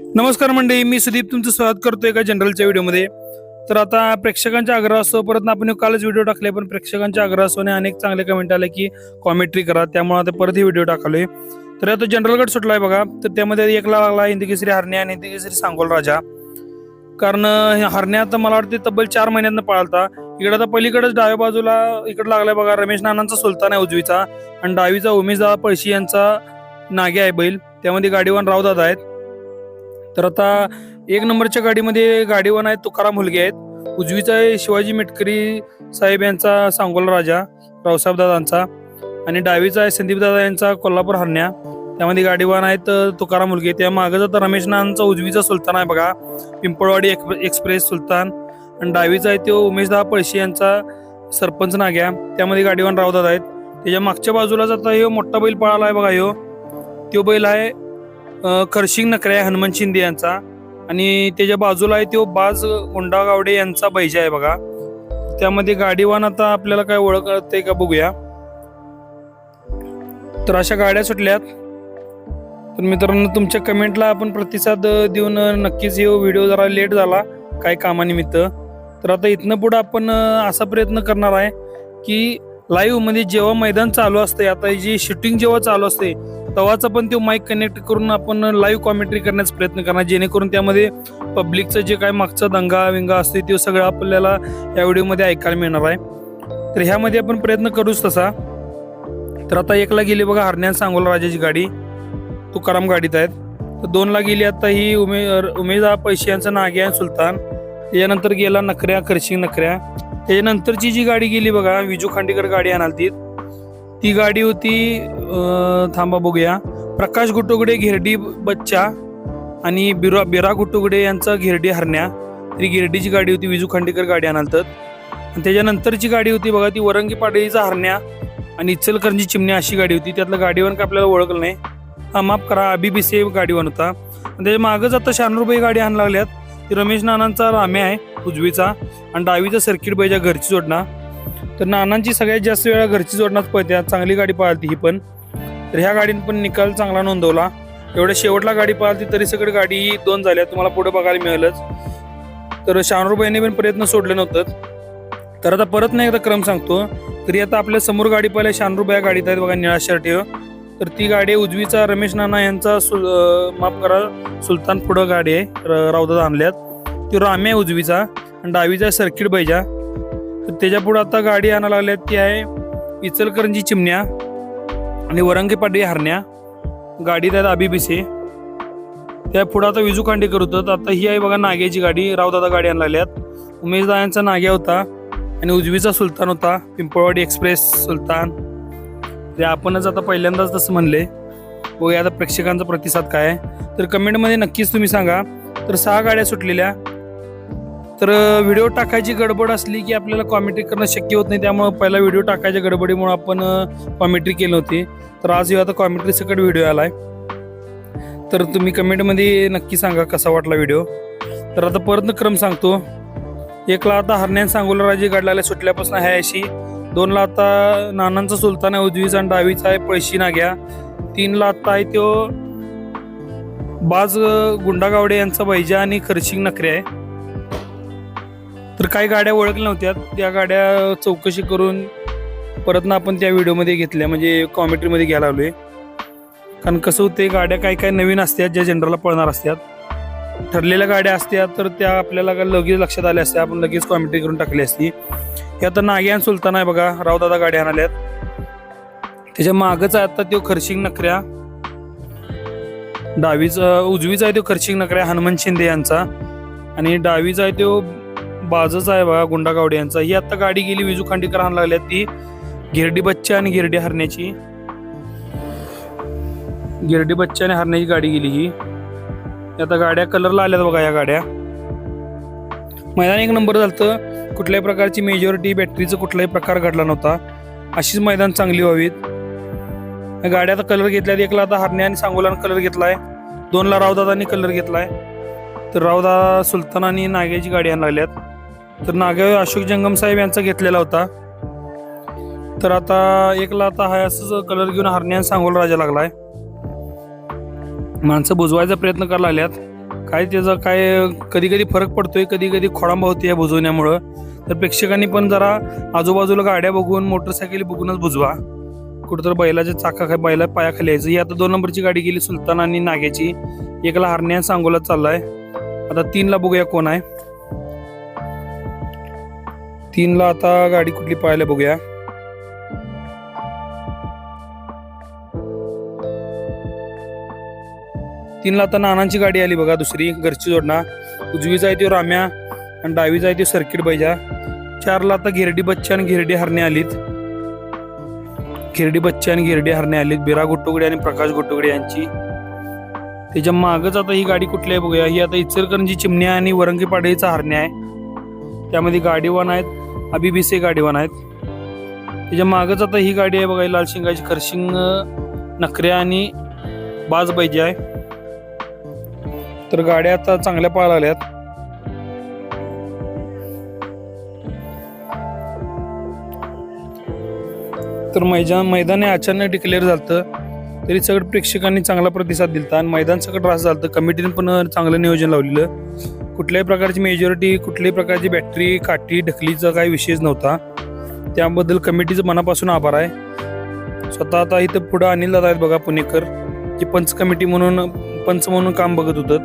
नमस्कार मंडळी मी सुदीप तुमचं स्वागत करतो एका जनरलच्या व्हिडिओमध्ये. तर आता प्रेक्षकांच्या आग्रह परत आपण कालच व्हिडिओ टाकले पण प्रेक्षकांच्या आग्रह आणि अनेक चांगले कमेंट आले की कॉमेंट्री करा. त्यामुळे आता परत ही व्हिडिओ टाकलोय. तर आता जनरल गट सुटलाय बघा. तर त्यामध्ये एकला लागला हिंदकेसरी हरणे आणि हिंदकेसरी सांगोल राजा. कारण हरण्या आता मला वाटते तब्बल चार महिन्यानं पळालता इकडे आता पलीकडेच डाव्या बाजूला इकडे लागलाय बघा. रमेश नानांचा सुलतान आहे उजवीचा. आणि डावीचा उमेशदा पळशी यांचा नागे आहे बैल. त्यामध्ये गाडीवान रावदादा आहेत. तर आता एक नंबरच्या गाडीमध्ये गाडीवान आहेत तुकाराम मुलगे आहेत. उजवीचा आहे शिवाजी मेटकरी साहेब यांचा सांगोला राजा रावसाहेब दादांचा. आणि डावीचा आहे संदीप दादा यांचा कोल्हापूर हरण्या. त्यामध्ये गाडीवान आहेत तुकाराम मुलगे त्या मागं जाता रमेश नानचा उजवीचा सुलतान आहे बघा. पिंपळवाडी एक्सप्रेस सुलतान. आणि डावीचा आहे तो उमेशदा पळशी यांचा सरपंच नाग्या. त्यामध्ये गाडीवान रावदादा आहेत. त्याच्या मागच्या बाजूला जाता हे मोठा बैल पळाला आहे बघा ह्यो. तो बैल आहे खरशिंग नकऱ्या हनुमान शिंदे यांचा. आणि त्याच्या बाजूला आहे तो बाज गुंडा गावडे यांचा बैजा आहे बघा. त्यामध्ये गाडीवान आता आपल्याला काय ओळख ते का बघूया. तर अशा गाड्या सुटल्यात. तर मित्रांनो तुमच्या कमेंटला आपण प्रतिसाद देऊन नक्कीच हे व्हिडिओ जरा लेट झाला काय कामानिमित्त. तर आता इथनं पुढं आपण असा प्रयत्न करणार आहे की लाईव्हमध्ये जेव्हा मैदान चालू असते आता जी शूटिंग जेव्हा चालू असते तेव्हाच आपण तो माईक कनेक्ट करून आपण लाईव्ह कॉमेंट्री करण्याचा प्रयत्न करणार जेणेकरून त्यामध्ये पब्लिकचं जे काय मागचा दंगा विंगा असते ते सगळं आपल्याला या व्हिडिओमध्ये ऐकायला मिळणार आहे. तर ह्यामध्ये आपण प्रयत्न करूच तसा. तर आता एकला गेली बघा हरण्यान सांगोला राजाची गाडी. तुकाराम गाडीत आहेत. तर दोनला गेली आता ही उमे उमेदा पैसे यांचा नाग्या सुलतान. यानंतर गेला नखऱ्या खर्शिंग नखऱ्या त्याच्यानंतरची जी गाडी गेली बघा विजू खांडेकर गाडी आणाल ती. गाडी होती थांबा बघूया. प्रकाश गुटुगडे घेरडी बच्चा आणि बिरा बिरा गुटुगडे यांचा घेरडी हरण्या. तरी घेरडीची गाडी होती विजू खांडेकर गाडी आणालतात आणि त्याच्यानंतरची गाडी होती बघा ती वरंगी पाडळीचा हरण्या आणि इचलकरंजी चिमण्या अशी गाडी होती. त्यातलं गाडीवर का आपल्याला ओळखलं नाही. हा माफ करा अबी बिसे गाडीवान होता. आणि त्याच्या मागंच आता शहाण्णव गाडी आणायला लागल्यात. ती रमेश नानांचा रामे आहे. उजवीचा आणि डावीचा सर्किट बाईच्या घरची जोडणा तर नानांची सगळ्यात जास्त वेळा घरची जोडणाच पळते. चांगली गाडी पाळते ही पण. तर ह्या गाडीने पण निकाल चांगला नोंदवला. एवढ्या शेवटला गाडी पाळती तरी सगळी गाडी ही दोन झाल्या. तुम्हाला पुढे बघायला मिळेलच. तर शहाण्णव पण प्रयत्न सोडले नव्हतं. तर आता परत नाही एकदा क्रम सांगतो. तरी आता आपल्यासमोर गाडी पाहिल्या शहाण्णव गाडीत आहेत बघा निळा शर्ट तर ती गाडी आहे उजवीचा रमेश नाना यांचा सुल माफ करा सुलतान पुढं गाडी आहे. र- आणल्यात. ती रामे आहे उजवीचा आणि डावीचा सर्किट बैजा. तर त्याच्या पुढे आता गाडी आणायला लागल्यात ती आहे इचलकरंजी चिमण्या आणि वरंगी पाडी हरण्या. गाडी आहेत आबी बिसे. त्या पुढे आता विजू खांडेकर होतं तर आता ही आहे बघा नाग्याची गाडी. रावदादा गाडी आणायला लागल्यात. उमेश यांचा नाग्या होता आणि उजवीचा सुलतान होता. पिंपळवाडी एक्सप्रेस सुलतान. ते आपणच आता पहिल्यांदाच तसं म्हणले. बघूया आता प्रेक्षकांचा प्रतिसाद काय आहे. तर कमेंटमध्ये नक्कीच तुम्ही सांगा. तर सहा गाड्या सुटलेल्या. तर व्हिडिओ टाकायची गडबड असली की आपल्याला कॉमेंट्री करणं शक्य होत नाही. त्यामुळे पहिला व्हिडिओ टाकायच्या गडबडीमुळे आपण कॉमेंट्री केली होती. तर आज आता कॉमेंट्री सकट व्हिडिओ आलाय तर तुम्ही कमेंटमध्ये नक्की सांगा कसा वाटला व्हिडिओ. तर आता परत क्रम सांगतो. एकला आता हरण्यान सांगोला राजे गाडल्याला सुटल्यापासून आहे अशी. दोनला आता नानांचा सुलतान आहे उजवीचा आणि डावीचा आहे पळशी नाग्या. तीनला आता आहे तो बाज गुंडागावडे यांचा बैजा आणि खर्शिंग नखरे आहे. तर काही गाड्या ओळखल्या नव्हत्या. त्या गाड्या चौकशी करून परत ना आपण त्या व्हिडिओमध्ये घेतल्या. म्हणजे कॉमेंट्रीमध्ये घ्यायला लागलोय कारण कसं होते गाड्या काही काही नवीन असतात ज्या जनरलला पळणार असतात. ठरलेल्या गाड्या असत्या तर त्या आपल्याला लगेच लक्षात आल्या असत्या. आपण लगेच कॉमेंट्री करून टाकली असती. हे आता नाग्यान सुलतान आहे बघा रावदादा गाड्या आणाल्यात त्याच्या मागच आहे आता तो खर्शिंग नकऱ्या. डावीचा उजवीचा आहे तो खर्शिंग नखऱ्या हनुमान शिंदे यांचा. आणि डावीचा आहे तो बाजच आहे बघा गुंडागावडे यांचा. ही आता गाडी गेली विजू खांडीकर आणायला लागल्या ती. गिरडी बच्चा आणि गिरडी हरण्याची. गिरडी बच्चा आणि हरण्याची गाडी गेली ही. आता गाड्या कलरला आल्यात बघा या गाड्या. मैदान एक नंबर झालं कुठल्याही प्रकारची मेजॉरिटी बॅटरीचा कुठलाही प्रकार घडला नव्हता. अशीच मैदान चांगली व्हावीत. या गाड्या आता कलर घेतल्यात. एकला आता हरण्या आणि सांगोलानं कलर घेतलाय. दोनला रावदादांनी कलर घेतलाय. तर रावदा सुलतान आणि नागेची गाडी आणायला लागल्यात. तर नागेव अशोक जंगम साहेब यांचा घेतलेला होता. तर आता एकला आता हा असंच कलर घेऊन हरण्यान सांगोला राजा लागलाय. माणसं बुजवायचा प्रयत्न करायला लागल्यात. काय त्याचा काय कधी कधी फरक पडतोय कधी कधी खोडांबा होते या बुजवण्यामुळं. तर प्रेक्षकांनी पण जरा आजूबाजूला गाड्या बघून मोटरसायकली बघूनच बुजवा. कुठंतर बैलाच्या चाका खा बैला पायाखाली यायचं. ही आता दोन नंबरची गाडी गेली सुलतान आणि नाग्याची एकला हरण्यान सांगोला चाललाय. आता तीनला बघूया कोण आहे. तीनला आता गाडी कुठली पाहायला बघूया. तीनला आता नानांची गाडी आली बघा दुसरी घरची जोडणा. उजवीचा आहे ती राम्या आणि डावीचा आहे ती सर्किट बैजा. चारला आता गिरडी बच्चा आणि गिरडी हरणे आलीत. गिरडी बच्चा आणि गिरडी हरणे आलीत. बिरा गुट्टुगडे आणि प्रकाश गोटोगडे यांची. त्याच्या मागच आता ही गाडी कुठली आहे बघूया. ही आता इचलकरंजी चिमण्या आणि वरंगी पाडळीचा हरणे आहे. त्यामध्ये गाडीवान आहेत. अबिबिसे गाडीवान आहेत त्याच्या मागच आता ही गाडी आहे बघा लाल शिंगाची खरशिंग नखऱ्या आणि बाज पाहिजे आहे तर गाड्या आता चांगल्या पळायला आल्यात तर मैदान मैदान हे अचानक डिक्लेअर झालं तरी सगळं प्रेक्षकांनी चांगला प्रतिसाद दिलता आणि मैदान सगळं रास झालं कमिटीने पण चांगलं नियोजन लावलेलं. कुठल्याही प्रकारची मेजॉरिटी कुठल्याही प्रकारची बॅटरी काठी ढकलीचा काही विशेष नव्हता. त्याबद्दल कमिटीचं मनापासून आभार आहे. स्वतः आता इथं पुढं अनिल दादा आहेत बघा पुणेकर जे पंच कमिटी म्हणून पंच म्हणून काम बघत होतं.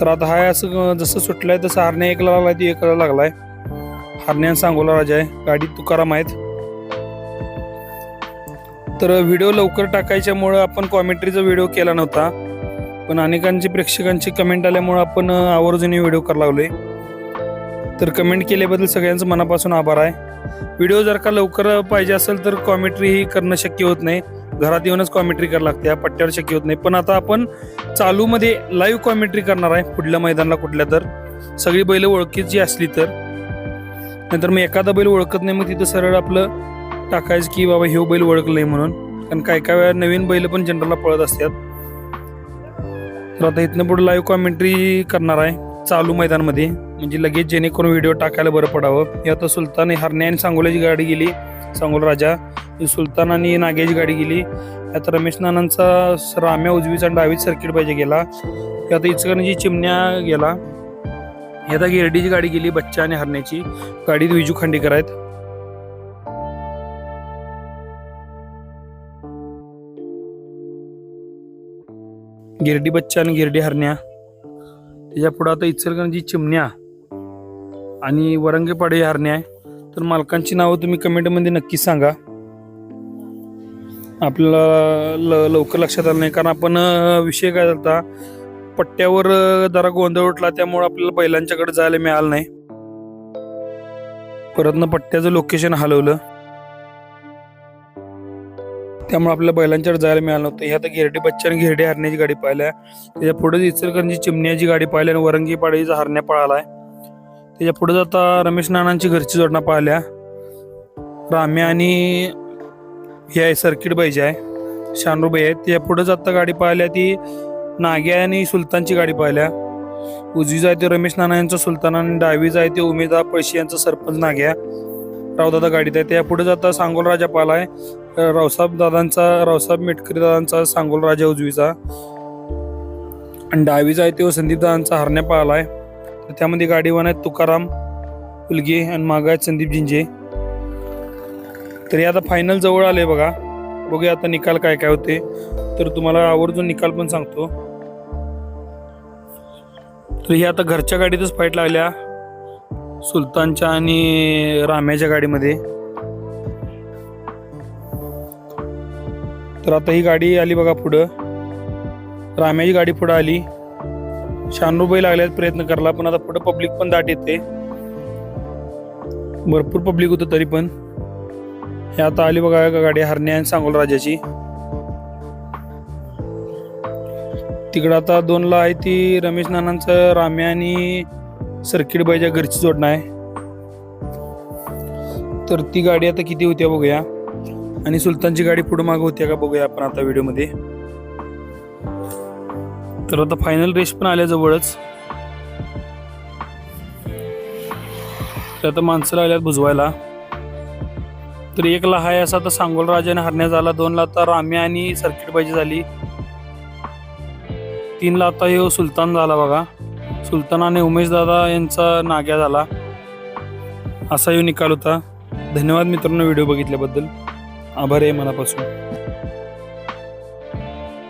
तर आता हा असं जसं सुटलंय तसं हारण्या एकला लागलाय ती एकला लागलाय. हरण्या सांगोला राजा आहे. गाडीत तुकाराम आहेत. तर व्हिडिओ लवकर टाकायच्यामुळं आपण कॉमेंट्रीचा व्हिडिओ केला नव्हता. पण अनेकांची प्रेक्षकांची कमेंट आल्यामुळं आपण आवर्जून व्हिडिओ करायला आहे तर कमेंट केल्याबद्दल सगळ्यांचं मनापासून आभार आहे. व्हिडिओ जर का लवकर पाहिजे असेल तर कॉमेंट्री ही करणं शक्य होत नाही. घरात येऊनच कॉमेंट्री करायला लागते या पट्ट्यावर शक्य होत नाही. पण आता आपण चालूमध्ये लाईव्ह कॉमेंट्री करणार आहे पुढल्या मैदानाला कुठल्या तर. सगळी बैल ओळखीची असली तर. नाहीतर मग एखादा बैल ओळखत नाही मग तिथं सरळ आपलं टाकायचं की बाबा ह्यो बैल ओळखलंय म्हणून. कारण काय काय वेळा नवीन बैल पण जनरलला पळत असतात. तर आता इथनं पुढे लाईव्ह कॉमेंट्री करणार आहे चालू मैदानमध्ये. म्हणजे लगेच जेणेकरून व्हिडिओ टाकायला बरं पडावं. हे आता सुलतान हरणे आणि सांगोल्याची गाडी गेली. सांगोल राजा. सुलतान आणि नागेची गाडी गेली. आता रमेश नानांचा राम्या उजवीचा आणि डावीत सर्किट पाहिजे गेला. हे आता इचकरंजी चिमण्या गेला. हे आता गिरडीची गाडी गेली बच्चा आणि हरण्याची. गाडीत विजू खांडेकर आहेत. गिरडी बच्चा आणि गिरडी हरण्या. त्याच्या पुढं आता इचलकरंजी चिमण्या आणि वरंगेपाडे हरण्या आहे. तर मालकांची नावं तुम्ही कमेंटमध्ये नक्कीच सांगा. आपल्याला ल लवकर लक्षात आलं नाही. कारण आपण विषय काय झाला पट्ट्यावर जरा गोंधळ उठला त्यामुळे आपल्याला बैलांच्याकडे जायला मिळालं नाही. परतनं पट्ट्याचं लोकेशन हलवलं. त्यामुळे आपल्याला बैलांच्यावर जायला मिळालं नव्हतं. ह्या आता गिरडी बच्चा आणि गिरडी हरण्याची गाडी पाहिल्या त्याच्या पुढे इचलकरंजी चिमण्याची गाडी पाहिली आणि वरंगीपाडीचा हरण्या हरण्या आहे. त्याच्या पुढे जाता रमेश नानांची घरची जोडणा पाहिल्या राम्या आणि हे आहे सर्किट बाईजी आहे. शानरूबाई आहे त्या पुढे आता गाडी पाहिल्या ती नाग्या आणि सुलतानची गाडी पाहिल्या उजवी आहे ते रमेश नाना यांचा सुलतान आणि डावीज आहे ते उमेदा पळशी यांचा सरपंच नाग्या. रावदादा गाडीत आहे. त्या पुढे जाता सांगोल राजा पाहिलाय रावसाहेब दादांचा रावसाहेब मेटकरी दादांचा सांगोल राजा उजवीचा. आणि डावीचा आहे तो संदीप दादांचा हरण्या पाहिलाय तर त्यामध्ये गाडीवान आहेत तुकाराम उलगे आणि माग आहेत संदीप जिंजे. तरी आता फायनल जवळ आले बघा. बघूया आता निकाल काय काय होते. तर तुम्हाला आवर्जून निकाल पण सांगतो. तर हे आता घरच्या गाडीतच फाईट लागल्या. सुलतानच्या आणि राम्याच्या गाडीमध्ये. तर आता ही गाडी आली बघा पुढं. राम्याची गाडी पुढं आली. शानूबाई लागल्यात प्रयत्न करला पण आता पुढं पब्लिक पण दाट येते. भरपूर पब्लिक होतं तरी पण. हे आता आली बघा गाडी हरण्या आणि सांगोल राजाची. तिकडं आता दोनला आहे ती रमेश नानांचं राम्या आणि सर्किट बाईच्या घरची जोडणं आहे. तर ती गाडी आता किती होत्या बघूया. आणि सुलतानची गाडी पुढे मागे होत्या का बघूया आपण आता व्हिडिओमध्ये. तर आता फायनल रेस पण आल्या जवळच. तर आता माणसं लागल्यात बुजवायला. तर एकला हाय असा आता सांगोल राजाने हरण्यात झाला दोनला आता राम्या आणि सर्किट बाजी झाली. तीनला आता हे सुलतान झाला बघा. सुलतान आणि उमेश दादा यांचा नाग्या झाला. असा निकाल होता. धन्यवाद मित्रांनो व्हिडिओ बघितल्याबद्दल. आभार आहे मनापासून.